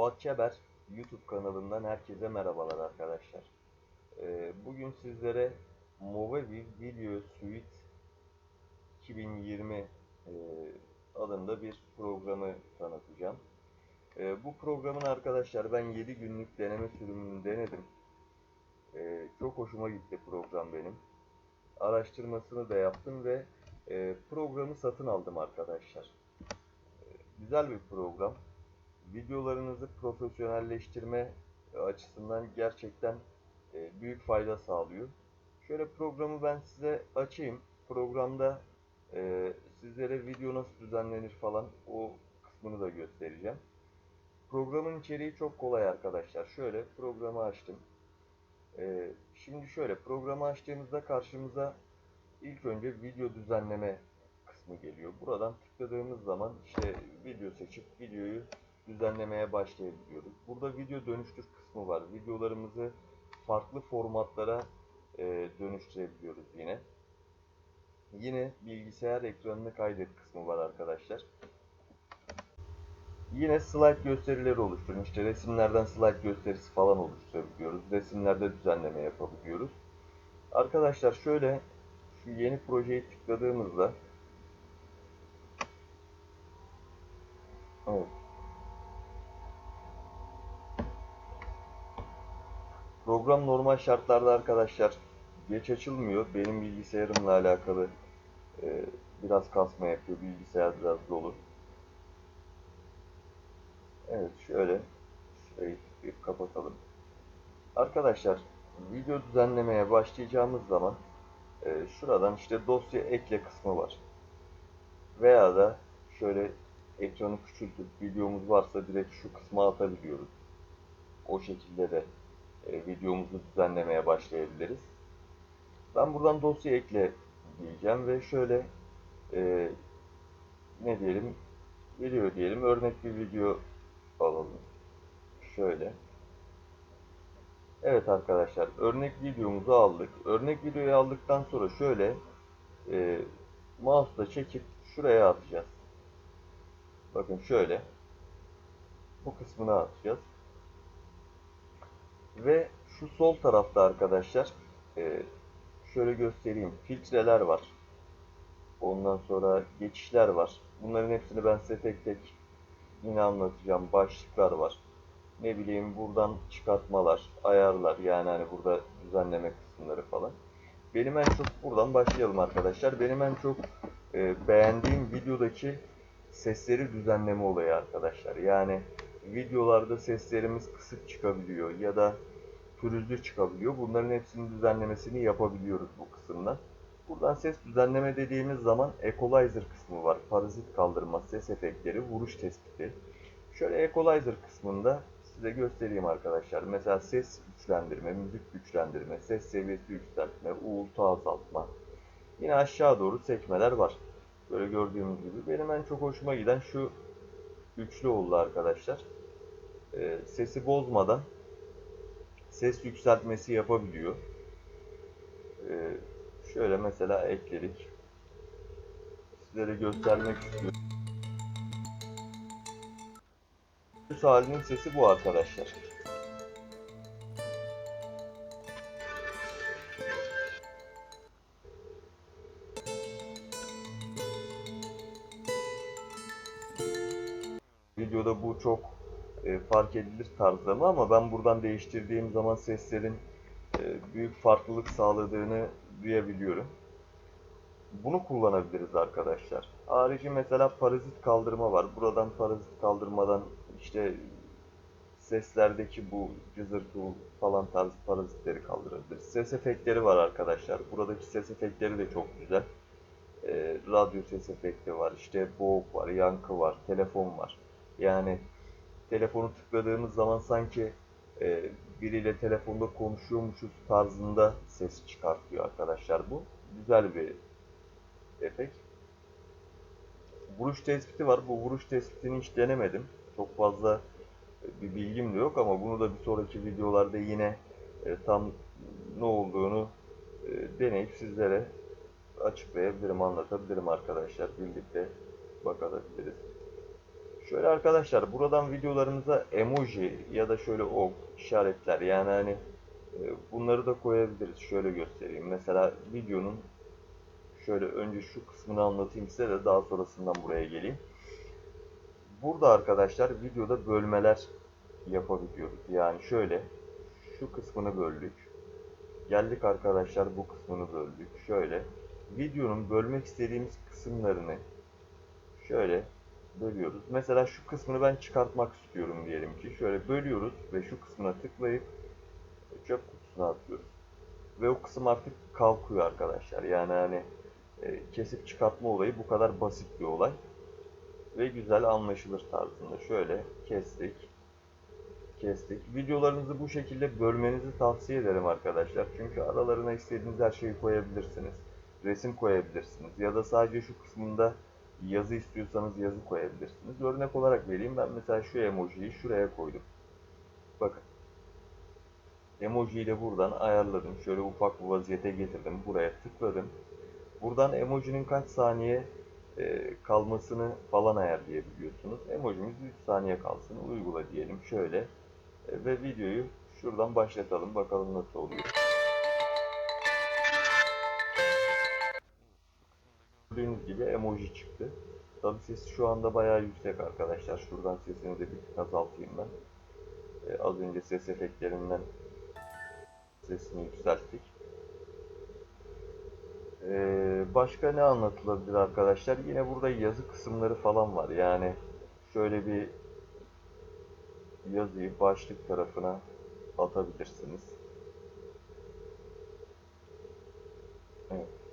Fuat Çeber YouTube kanalından herkese merhabalar arkadaşlar. Ee, Bugün sizlere Movavi Video Suite 2020 e, adında bir programı tanıtacağım. Ee, Bu programın arkadaşlar ben 7 günlük deneme sürümünü denedim. Ee, Çok hoşuma gitti program benim. Araştırmasını da yaptım ve e, programı satın aldım arkadaşlar. Güzel bir program videolarınızı profesyonelleştirme açısından gerçekten e, büyük fayda sağlıyor. Şöyle programı ben size açayım. Programda e, sizlere video nasıl düzenlenir falan o kısmını da göstereceğim. Programın içeriği çok kolay arkadaşlar. Şöyle programı açtım. E, şimdi şöyle programı açtığımızda karşımıza ilk önce video düzenleme kısmı geliyor. Buradan tıkladığımız zaman işte video seçip videoyu düzenlemeye başlayabiliyoruz. Burada video dönüştür kısmı var. Videolarımızı farklı formatlara e, dönüştürebiliyoruz yine. Yine bilgisayar ekranını kaydet kısmı var arkadaşlar. Yine slide gösterileri oluşturun. İşte resimlerden slide gösterisi falan oluşturabiliyoruz. Resimlerde düzenleme yapabiliyoruz. Arkadaşlar şöyle şu yeni projeyi tıkladığımızda Program normal şartlarda arkadaşlar geç açılmıyor. Benim bilgisayarımla alakalı e, biraz kasma yapıyor. Bilgisayar biraz dolu. Evet şöyle tıklayıp kapatalım. Arkadaşlar video düzenlemeye başlayacağımız zaman e, şuradan işte dosya ekle kısmı var. Veya da şöyle ekranı küçültüp videomuz varsa direkt şu kısma atabiliyoruz. O şekilde de e, videomuzu düzenlemeye başlayabiliriz. Ben buradan dosya ekle diyeceğim ve şöyle e, ne diyelim video diyelim örnek bir video alalım. Şöyle. Evet arkadaşlar örnek videomuzu aldık. Örnek videoyu aldıktan sonra şöyle e, mouse'la çekip şuraya atacağız. Bakın şöyle bu kısmına atacağız. Ve şu sol tarafta arkadaşlar e, şöyle göstereyim. Filtreler var. Ondan sonra geçişler var. Bunların hepsini ben size tek tek yine anlatacağım. Başlıklar var. Ne bileyim buradan çıkartmalar, ayarlar yani hani burada düzenleme kısımları falan. Benim en çok buradan başlayalım arkadaşlar. Benim en çok e, beğendiğim videodaki sesleri düzenleme olayı arkadaşlar. Yani videolarda seslerimiz kısık çıkabiliyor ya da pürüzlü çıkabiliyor. Bunların hepsinin düzenlemesini yapabiliyoruz bu kısımdan. Buradan ses düzenleme dediğimiz zaman equalizer kısmı var. Parazit kaldırma, ses efektleri, vuruş tespiti. Şöyle equalizer kısmında size göstereyim arkadaşlar. Mesela ses güçlendirme, müzik güçlendirme, ses seviyesi yükseltme, uğultu azaltma. Yine aşağı doğru sekmeler var. Böyle gördüğümüz gibi. Benim en çok hoşuma giden şu üçlü oldu arkadaşlar. Ee, sesi bozmadan ses yükseltmesi yapabiliyor. Ee, şöyle mesela ekledik. Sizlere göstermek istiyorum. Üst halinin sesi bu arkadaşlar. Videoda bu çok e, fark edilir tarzda ama ben buradan değiştirdiğim zaman seslerin e, büyük farklılık sağladığını duyabiliyorum. Bunu kullanabiliriz arkadaşlar. Harici mesela parazit kaldırma var. Buradan parazit kaldırmadan işte seslerdeki bu cızırtı falan tarz parazitleri kaldırabiliriz. Ses efektleri var arkadaşlar. Buradaki ses efektleri de çok güzel. E, radyo ses efekti var, işte boğuk var, yankı var, telefon var. Yani telefonu tıkladığımız zaman sanki e, biriyle telefonda konuşuyormuşuz tarzında ses çıkartıyor arkadaşlar bu. Güzel bir efekt. Vuruş tespiti var. Bu vuruş tespitini hiç denemedim. Çok fazla e, bir bilgim de yok ama bunu da bir sonraki videolarda yine e, tam ne olduğunu e, deneyip sizlere açıklayabilirim, anlatabilirim arkadaşlar. Birlikte bakabiliriz. Şöyle arkadaşlar buradan videolarınıza emoji ya da şöyle ok, işaretler yani hani e, bunları da koyabiliriz. Şöyle göstereyim. Mesela videonun şöyle önce şu kısmını anlatayım size de daha sonrasından buraya geleyim. Burada arkadaşlar videoda bölmeler yapabiliyoruz. Yani şöyle şu kısmını böldük. Geldik arkadaşlar bu kısmını böldük. Şöyle videonun bölmek istediğimiz kısımlarını şöyle bölüyoruz. Mesela şu kısmını ben çıkartmak istiyorum diyelim ki. Şöyle bölüyoruz ve şu kısmına tıklayıp çöp kutusuna atıyoruz. Ve o kısım artık kalkıyor arkadaşlar. Yani hani e, kesip çıkartma olayı bu kadar basit bir olay. Ve güzel anlaşılır tarzında. Şöyle kestik. Kestik. Videolarınızı bu şekilde bölmenizi tavsiye ederim arkadaşlar. Çünkü aralarına istediğiniz her şeyi koyabilirsiniz. Resim koyabilirsiniz. Ya da sadece şu kısmında yazı istiyorsanız yazı koyabilirsiniz. Örnek olarak vereyim. Ben mesela şu emojiyi şuraya koydum. Bakın. Emoji ile buradan ayarladım. Şöyle ufak bir vaziyete getirdim. Buraya tıkladım. Buradan emojinin kaç saniye e, kalmasını falan ayarlayabiliyorsunuz. Emojimiz 3 saniye kalsın. Uygula diyelim şöyle. E, ve videoyu şuradan başlatalım. Bakalım nasıl oluyor. Gördüğünüz gibi emoji çıktı. Tabi ses şu anda bayağı yüksek arkadaşlar. Şuradan sesini de bir azaltayım ben. E, az önce ses efektlerinden sesini yükselttik. Ee, başka ne anlatılabilir arkadaşlar? Yine burada yazı kısımları falan var. Yani şöyle bir yazıyı başlık tarafına atabilirsiniz. Evet.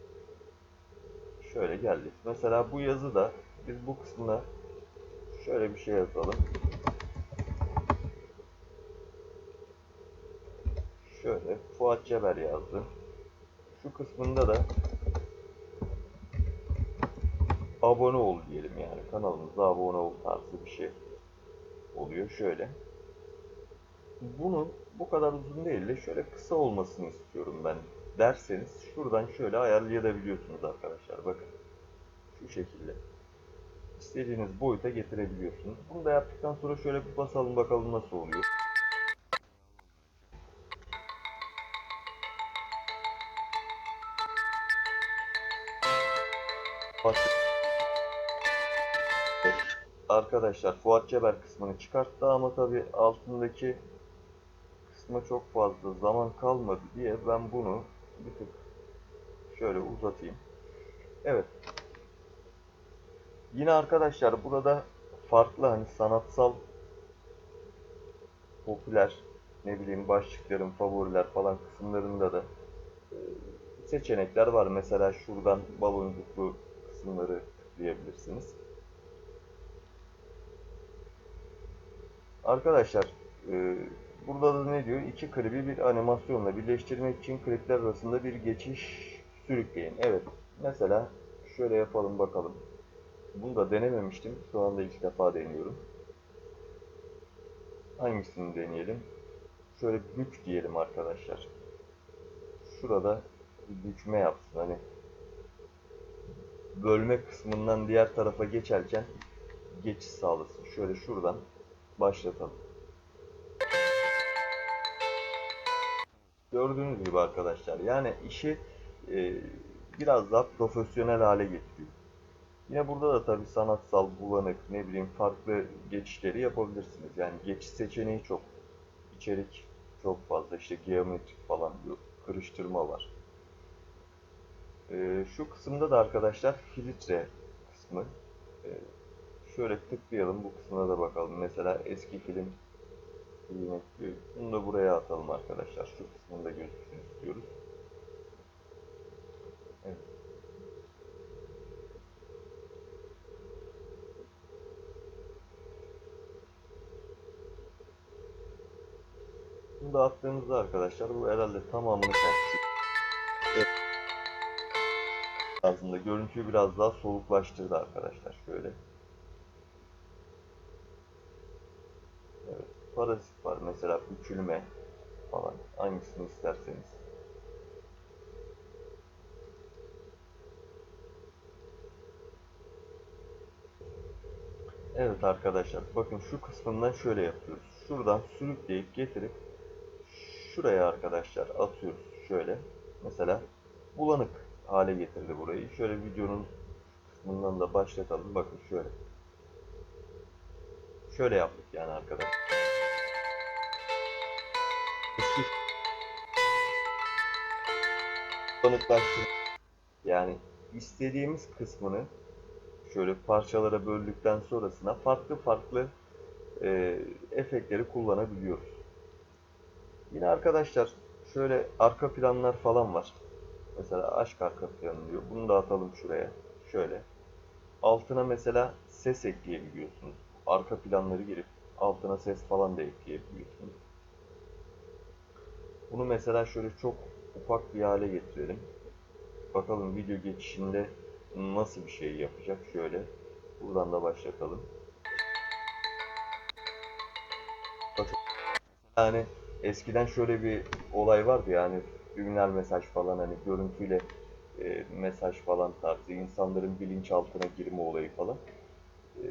Şöyle geldik. Mesela bu yazıda biz bu kısmına şöyle bir şey yazalım. Şöyle Fuat Ceber yazdım. Şu kısmında da abone ol diyelim yani kanalımıza abone ol tarzı bir şey oluyor şöyle. Bunun bu kadar uzun değil de şöyle kısa olmasını istiyorum ben derseniz şuradan şöyle ayarlayabiliyorsunuz arkadaşlar bakın. Şu şekilde. İstediğiniz boyuta getirebiliyorsunuz. Bunu da yaptıktan sonra şöyle bir basalım bakalım nasıl oluyor. Arkadaşlar Fuat Ceber kısmını çıkarttı ama tabi altındaki kısma çok fazla zaman kalmadı diye ben bunu bir tık şöyle uzatayım. Evet. Yine arkadaşlar burada farklı hani sanatsal popüler ne bileyim başlıkların favoriler falan kısımlarında da e, seçenekler var. Mesela şuradan baloncuklu kısımları tıklayabilirsiniz. Arkadaşlar e, burada da ne diyor? İki klibi bir animasyonla birleştirmek için klipler arasında bir geçiş sürükleyin. Evet. Mesela şöyle yapalım bakalım. Bunu da denememiştim. Şu anda ilk defa deniyorum. Hangisini deneyelim? Şöyle bük diyelim arkadaşlar. Şurada bir bükme yapsın. Hani bölme kısmından diğer tarafa geçerken geçiş sağlasın. Şöyle şuradan başlatalım. Gördüğünüz gibi arkadaşlar yani işi e, biraz daha profesyonel hale getiriyor. Yine burada da tabi sanatsal, bulanık, ne bileyim farklı geçişleri yapabilirsiniz. Yani geçiş seçeneği çok. içerik çok fazla. işte geometrik falan bir kırıştırma var. E, şu kısımda da arkadaşlar filtre kısmı. E, şöyle tıklayalım bu kısmına da bakalım. Mesela eski film yine bunu da buraya atalım arkadaşlar. Şu kısmında gözüksün istiyoruz. Bunu da attığımızda arkadaşlar bu herhalde tamamını kapsıyor. Evet. Aslında görüntüyü biraz daha soluklaştırdı arkadaşlar şöyle. Parazit var mesela bükülme falan hangisini isterseniz. Evet arkadaşlar bakın şu kısmından şöyle yapıyoruz. Şuradan sürükleyip getirip şuraya arkadaşlar atıyoruz şöyle. Mesela bulanık hale getirdi burayı. Şöyle videonun kısmından da başlatalım. Bakın şöyle. Şöyle yaptık yani arkadaşlar. Bulanıklaştırdık. Yani istediğimiz kısmını şöyle parçalara böldükten sonrasına farklı farklı e, efektleri kullanabiliyoruz. Yine arkadaşlar şöyle arka planlar falan var. Mesela aşk arka planı diyor. Bunu da atalım şuraya. Şöyle. Altına mesela ses ekleyebiliyorsunuz. Arka planları girip altına ses falan da ekleyebiliyorsunuz. Bunu mesela şöyle çok ufak bir hale getirelim. Bakalım video geçişinde nasıl bir şey yapacak. Şöyle buradan da başlatalım. Yani eskiden şöyle bir olay vardı yani ünlem mesaj falan hani görüntüyle e, mesaj falan tarzı insanların bilinçaltına girme olayı falan. E,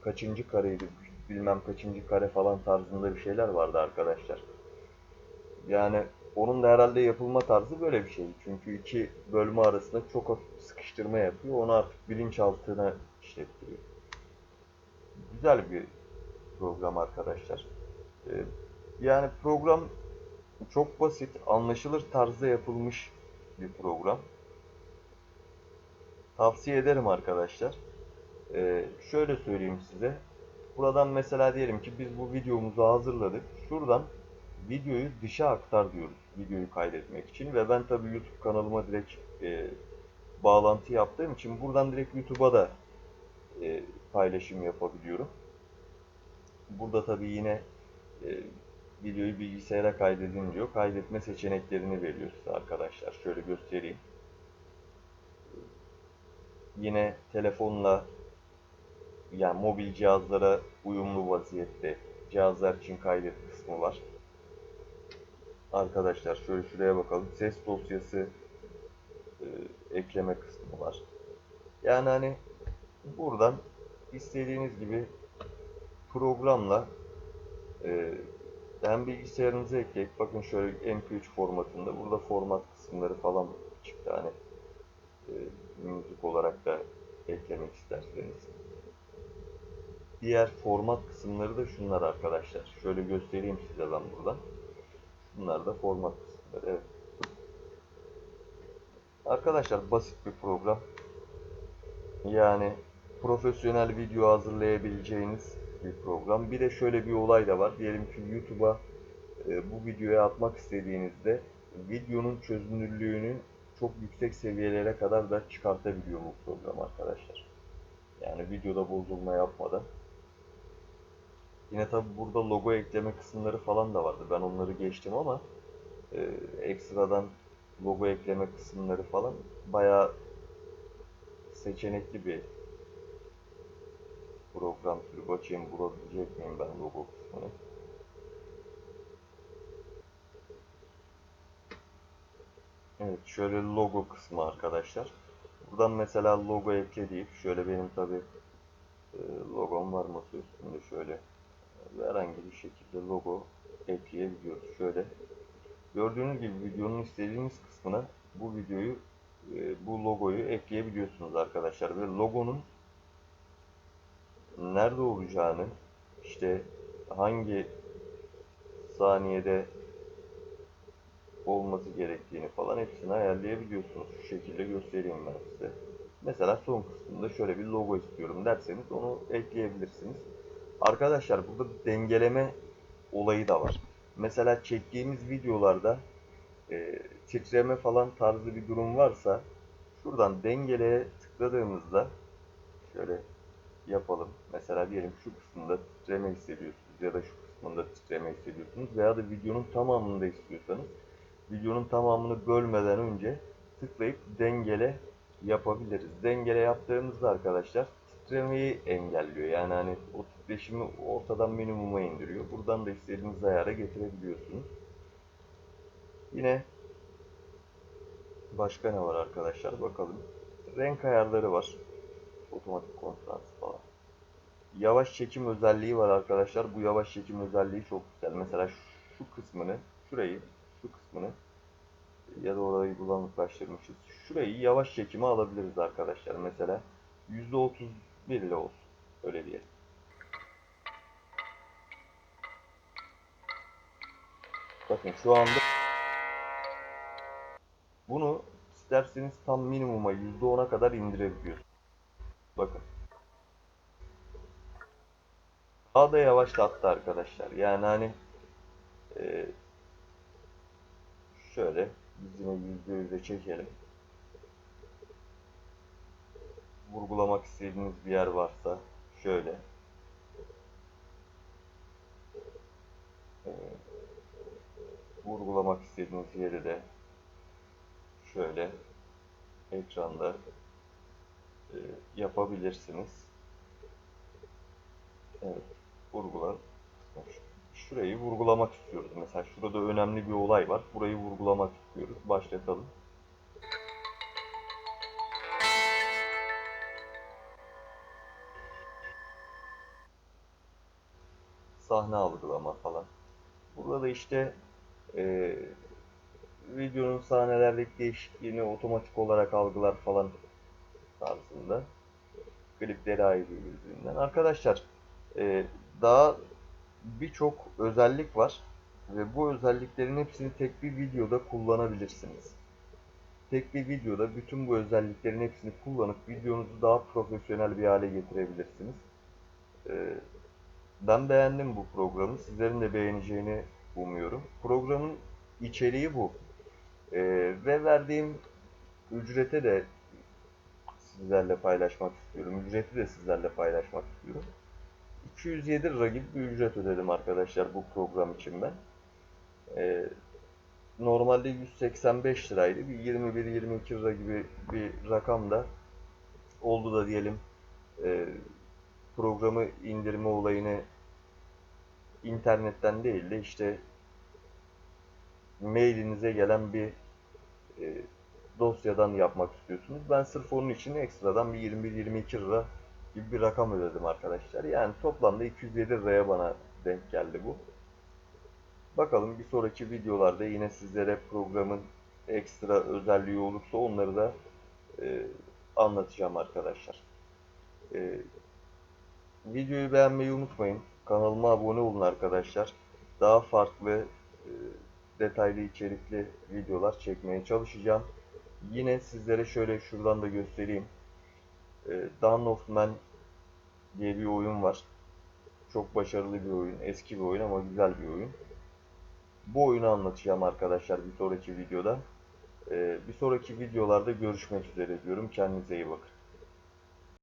kaçıncı kareydi bilmem kaçıncı kare falan tarzında bir şeyler vardı arkadaşlar. Yani onun da herhalde yapılma tarzı böyle bir şey. Çünkü iki bölme arasında çok hafif sıkıştırma yapıyor. Onu artık bilinçaltına işlettiriyor. Güzel bir program arkadaşlar. Ee, Yani program çok basit, anlaşılır tarzda yapılmış bir program. Tavsiye ederim arkadaşlar. Ee, şöyle söyleyeyim size. Buradan mesela diyelim ki biz bu videomuzu hazırladık. Şuradan videoyu dışa aktar diyoruz. Videoyu kaydetmek için ve ben tabii YouTube kanalıma direkt e, bağlantı yaptığım için buradan direkt YouTube'a da e, paylaşım yapabiliyorum. Burada tabii yine e, videoyu bilgisayara kaydedin diyor. Kaydetme seçeneklerini veriyor size arkadaşlar. Şöyle göstereyim. Yine telefonla yani mobil cihazlara uyumlu vaziyette cihazlar için kaydet kısmı var. Arkadaşlar şöyle şuraya bakalım. Ses dosyası e, ekleme kısmı var. Yani hani buradan istediğiniz gibi programla e, hem bilgisayarınıza ekleyip bakın şöyle MP3 formatında burada format kısımları falan çıktı hani e, müzik olarak da eklemek isterseniz. Diğer format kısımları da şunlar arkadaşlar. Şöyle göstereyim size ben buradan. Bunlar da format kısımları. Evet. Arkadaşlar basit bir program. Yani profesyonel video hazırlayabileceğiniz bir program. Bir de şöyle bir olay da var. Diyelim ki YouTube'a e, bu videoyu atmak istediğinizde videonun çözünürlüğünü çok yüksek seviyelere kadar da çıkartabiliyor bu program arkadaşlar. Yani videoda bozulma yapmadan. Yine tabi burada logo ekleme kısımları falan da vardı. Ben onları geçtim ama e, ekstradan logo ekleme kısımları falan bayağı seçenekli bir program türü. Bakayım bulabilecek miyim ben logo kısmını. Evet şöyle logo kısmı arkadaşlar. Buradan mesela logo ekle deyip şöyle benim tabi e, logom var masa üstünde şöyle herhangi bir şekilde logo ekleyebiliyoruz. Şöyle gördüğünüz gibi videonun istediğiniz kısmına bu videoyu e, bu logoyu ekleyebiliyorsunuz arkadaşlar ve logonun nerede olacağını işte hangi saniyede olması gerektiğini falan hepsini ayarlayabiliyorsunuz. Şu şekilde göstereyim ben size. Mesela son kısmında şöyle bir logo istiyorum derseniz onu ekleyebilirsiniz. Arkadaşlar burada dengeleme olayı da var. Mesela çektiğimiz videolarda e, titreme falan tarzı bir durum varsa şuradan dengeleye tıkladığımızda şöyle yapalım. Mesela diyelim şu kısmında titreme hissediyorsunuz ya da şu kısmında titreme hissediyorsunuz veya da videonun tamamında istiyorsanız videonun tamamını bölmeden önce tıklayıp dengele yapabiliriz. Dengele yaptığımızda arkadaşlar titremeyi engelliyor. Yani hani o titreşimi ortadan minimuma indiriyor. Buradan da istediğiniz ayara getirebiliyorsunuz. Yine başka ne var arkadaşlar bakalım. Renk ayarları var. Otomatik kontrast falan. yavaş çekim özelliği var arkadaşlar. Bu yavaş çekim özelliği çok güzel. Mesela şu kısmını, şurayı, şu kısmını ya da orayı bulanıklaştırmışız. Şurayı yavaş çekime alabiliriz arkadaşlar. Mesela %31 ile olsun. Öyle diyelim. Bakın şu anda bunu isterseniz tam minimuma %10'a kadar indirebiliyorsunuz. Bakın. Daha da yavaşlattı arkadaşlar. Yani hani e, şöyle biz yine %100'e çekelim. Vurgulamak istediğiniz bir yer varsa şöyle. E, vurgulamak istediğiniz yeri de şöyle ekranda e, yapabilirsiniz. Evet, vurgula. Şurayı vurgulamak istiyoruz. Mesela şurada önemli bir olay var. Burayı vurgulamak istiyoruz. Başlatalım. Sahne algılama falan. Burada da işte e, videonun sahnelerdeki değişikliğini otomatik olarak algılar falan tarzında klipleri ayırıyor birbirinden. Arkadaşlar e, daha birçok özellik var ve bu özelliklerin hepsini tek bir videoda kullanabilirsiniz. Tek bir videoda bütün bu özelliklerin hepsini kullanıp videonuzu daha profesyonel bir hale getirebilirsiniz. E, ben beğendim bu programı. Sizlerin de beğeneceğini umuyorum. Programın içeriği bu. E, ve verdiğim ücrete de sizlerle paylaşmak istiyorum. Ücreti de sizlerle paylaşmak istiyorum. 207 lira gibi bir ücret ödedim arkadaşlar bu program için ben. Ee, normalde 185 liraydı. Bir 21-22 lira gibi bir rakam da oldu da diyelim e, programı indirme olayını internetten değil de işte mailinize gelen bir e, dosyadan yapmak istiyorsunuz. Ben sırf onun için ekstradan bir 21-22 lira gibi bir rakam ödedim arkadaşlar. Yani toplamda 207 liraya bana denk geldi bu. Bakalım bir sonraki videolarda yine sizlere programın ekstra özelliği olursa onları da e, anlatacağım arkadaşlar. E, videoyu beğenmeyi unutmayın. Kanalıma abone olun arkadaşlar. Daha farklı e, detaylı içerikli videolar çekmeye çalışacağım. Yine sizlere şöyle şuradan da göstereyim. E, Dawn of Man diye bir oyun var. Çok başarılı bir oyun. Eski bir oyun ama güzel bir oyun. Bu oyunu anlatacağım arkadaşlar bir sonraki videoda. E, bir sonraki videolarda görüşmek üzere diyorum. Kendinize iyi bakın.